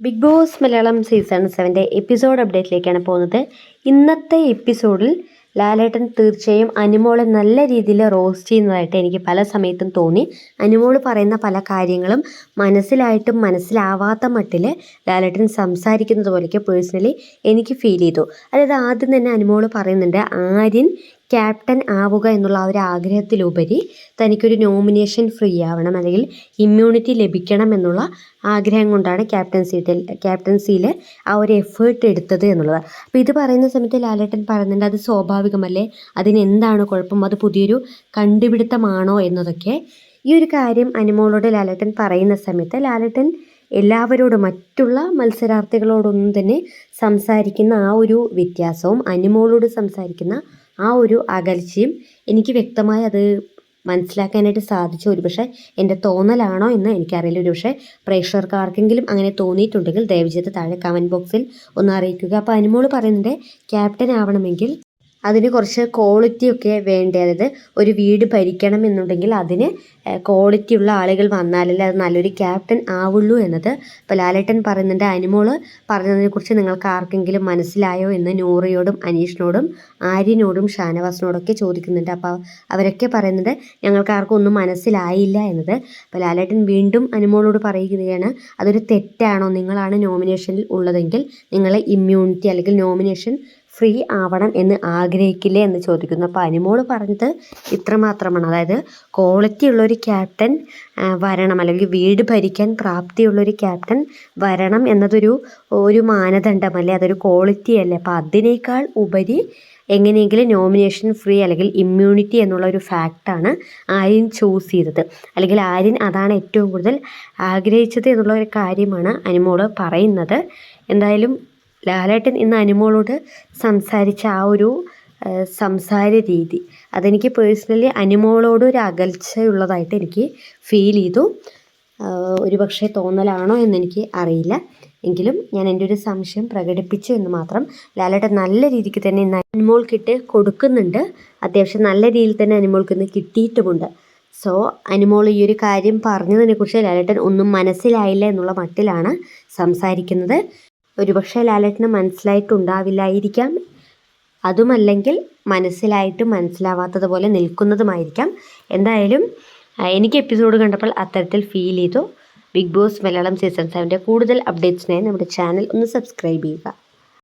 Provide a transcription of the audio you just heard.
Big Boss Malayalam season സെവന്റെ episode അപ്ഡേറ്റിലേക്കാണ് പോകുന്നത്. ഇന്നത്തെ എപ്പിസോഡിൽ ലാലേട്ടൻ തീർച്ചയായും അനുമോളെ നല്ല രീതിയിൽ റോസ്റ്റ് ചെയ്യുന്നതായിട്ട് എനിക്ക് പല സമയത്തും തോന്നി. അനുമോൾ പറയുന്ന പല കാര്യങ്ങളും മനസ്സിലായിട്ടും മനസ്സിലാവാത്ത മട്ടിൽ ലാലേട്ടൻ സംസാരിക്കുന്നത് പോലെയൊക്കെ പേഴ്സണലി എനിക്ക് ഫീൽ ചെയ്തു. അതായത് ആദ്യം തന്നെ അനുമോൾ പറയുന്നുണ്ട് ആര്യൻ ക്യാപ്റ്റൻ ആവുക എന്നുള്ള ആ ഒരു ആഗ്രഹത്തിലുപരി തനിക്കൊരു നോമിനേഷൻ ഫ്രീ ആവണം അല്ലെങ്കിൽ ഇമ്മ്യൂണിറ്റി ലഭിക്കണം എന്നുള്ള ആഗ്രഹം കൊണ്ടാണ് ക്യാപ്റ്റൻസിയിൽ ക്യാപ്റ്റൻസിയിൽ ആ ഒരു എഫേർട്ട് എടുത്തത് എന്നുള്ളത്. അപ്പോൾ ഇത് പറയുന്ന സമയത്ത് ലാലേട്ടൻ പറയുന്നുണ്ട് അത് സ്വാഭാവികമല്ലേ? അതിന് എന്താണ് കുഴപ്പം? അത് പുതിയൊരു കണ്ടുപിടുത്തമാണോ? എന്നതൊക്കെ ഈ ഒരു കാര്യം അനുമോളോട് ലാലേട്ടൻ പറയുന്ന സമയത്ത് ലാലേട്ടൻ എല്ലാവരോടും മറ്റുള്ള മത്സരാർത്ഥികളോടൊന്നും തന്നെ സംസാരിക്കുന്ന ആ ഒരു വ്യത്യാസവും അനുമോളോട് സംസാരിക്കുന്ന ആ ഒരു അകൽച്ചയും എനിക്ക് വ്യക്തമായി അത് മനസ്സിലാക്കാനായിട്ട് സാധിച്ചു ഒരുപക്ഷെ എന്റെ തോന്നലാണോ എന്ന് എനിക്കറിയില്ല. ഒരുപക്ഷെ പ്രേക്ഷകർക്ക് ആർക്കെങ്കിലും അങ്ങനെ തോന്നിയിട്ടുണ്ടെങ്കിൽ ദയവ് താഴെ കമന്റ് ബോക്സിൽ ഒന്ന് അറിയിക്കുക. അപ്പോൾ അനുമോൾ പറയുന്നുണ്ട് ക്യാപ്റ്റൻ ആവണമെങ്കിൽ അതിന് കുറച്ച് ക്വാളിറ്റി ഒക്കെ വേണ്ടേ? അതായത് ഒരു വീട് ഭരിക്കണം എന്നുണ്ടെങ്കിൽ അതിന് ക്വാളിറ്റി ഉള്ള ആളുകൾ വന്നാലല്ലേ അത് നല്ലൊരു ക്യാപ്റ്റൻ ആവുള്ളൂ എന്നത്. ഇപ്പോൾ ലാലേട്ടൻ പറയുന്നുണ്ട് അനുമോൾ പറഞ്ഞതിനെക്കുറിച്ച് നിങ്ങൾക്ക് ആർക്കെങ്കിലും മനസ്സിലായോ? എന്ന് നൂറയോടും അനീഷിനോടും ആര്യനോടും ഷാനവാസിനോടൊക്കെ ചോദിക്കുന്നുണ്ട്. അപ്പോൾ അവരൊക്കെ പറയുന്നത് ഞങ്ങൾക്ക് ആർക്കും ഒന്നും മനസ്സിലായില്ല എന്നത്. അപ്പോൾ ലാലേട്ടൻ വീണ്ടും അനുമോളോട് പറയുകയാണ് അതൊരു തെറ്റാണോ? നിങ്ങളാണ് നോമിനേഷനിൽ ഉള്ളതെങ്കിൽ നിങ്ങളെ ഇമ്മ്യൂണിറ്റി അല്ലെങ്കിൽ നോമിനേഷൻ ഫ്രീ ആവണം എന്ന് ആഗ്രഹിക്കില്ലേ എന്ന് ചോദിക്കുന്നു. അപ്പോൾ അനിമോൾ പറഞ്ഞത് ഇത്രമാത്രമാണ്. അതായത് ക്വാളിറ്റി ഉള്ളൊരു ക്യാപ്റ്റൻ വരണം. അല്ലെങ്കിൽ വീട് ഭരിക്കാൻ പ്രാപ്തിയുള്ളൊരു ക്യാപ്റ്റൻ വരണം എന്നതൊരു ഒരു മാനദണ്ഡമല്ലേ അതൊരു ക്വാളിറ്റി അല്ലേ? അപ്പോൾ അതിനേക്കാൾ ഉപരി എങ്ങനെയെങ്കിലും നോമിനേഷൻ ഫ്രീ അല്ലെങ്കിൽ ഇമ്മ്യൂണിറ്റി എന്നുള്ള ഒരു ഫാക്റ്റാണ് ആര്യൻ ചൂസ് ചെയ്തത്. അല്ലെങ്കിൽ ആര്യൻ അതാണ് ഏറ്റവും കൂടുതൽ ആഗ്രഹിച്ചത് എന്നുള്ള ഒരു കാര്യമാണ് അനുമോൾ പറയുന്നത്. എന്തായാലും ലാലേട്ടൻ ഇന്ന് അനുമോളോട് സംസാരിച്ച ആ ഒരു സംസാര രീതി. അതെനിക്ക് പേഴ്സണലി അനുമോളോട് ഒരു അകൽച്ചയുള്ളതായിട്ട് എനിക്ക് ഫീൽ ചെയ്തു. ഒരു പക്ഷേ തോന്നലാണോ എന്നെനിക്ക് അറിയില്ല. എങ്കിലും ഞാൻ എന്റെ ഒരു സംശയം പ്രകടിപ്പിച്ചു എന്ന് മാത്രം ലാലേട്ടൻ നല്ല രീതിക്ക് തന്നെ ഇന്ന് അനുമോൾക്കിട്ട് കൊടുക്കുന്നുണ്ട്. അത്യാവശ്യം നല്ല രീതിയിൽ തന്നെ അനുമോൾക്ക് ഇന്ന് കിട്ടിയിട്ടുമുണ്ട്. സോ അനുമോൾ ഈ ഒരു കാര്യം പറഞ്ഞതിനെക്കുറിച്ച് ലാലേട്ടൻ ഒന്നും മനസ്സിലായില്ല എന്നുള്ള മട്ടിലാണ് സംസാരിക്കുന്നത്. ഒരുപക്ഷെ ലാലേട്ടന് മനസ്സിലായിട്ടുണ്ടാവില്ലായിരിക്കാം. അതുമല്ലെങ്കിൽ മനസ്സിലായിട്ട് മനസ്സിലാവാത്തതുപോലെ നിൽക്കുന്നതുമായിരിക്കാം. എന്തായാലും എനിക്ക് എപ്പിസോഡ് കണ്ടപ്പോൾ അത്തരത്തിൽ ഫീൽ ചെയ്തു. ബിഗ് ബോസ് മലയാളം സീസൺ സെവന്റെ കൂടുതൽ അപ്ഡേറ്റ്സിനായി നമ്മുടെ ചാനൽ ഒന്ന് സബ്സ്ക്രൈബ് ചെയ്യുക.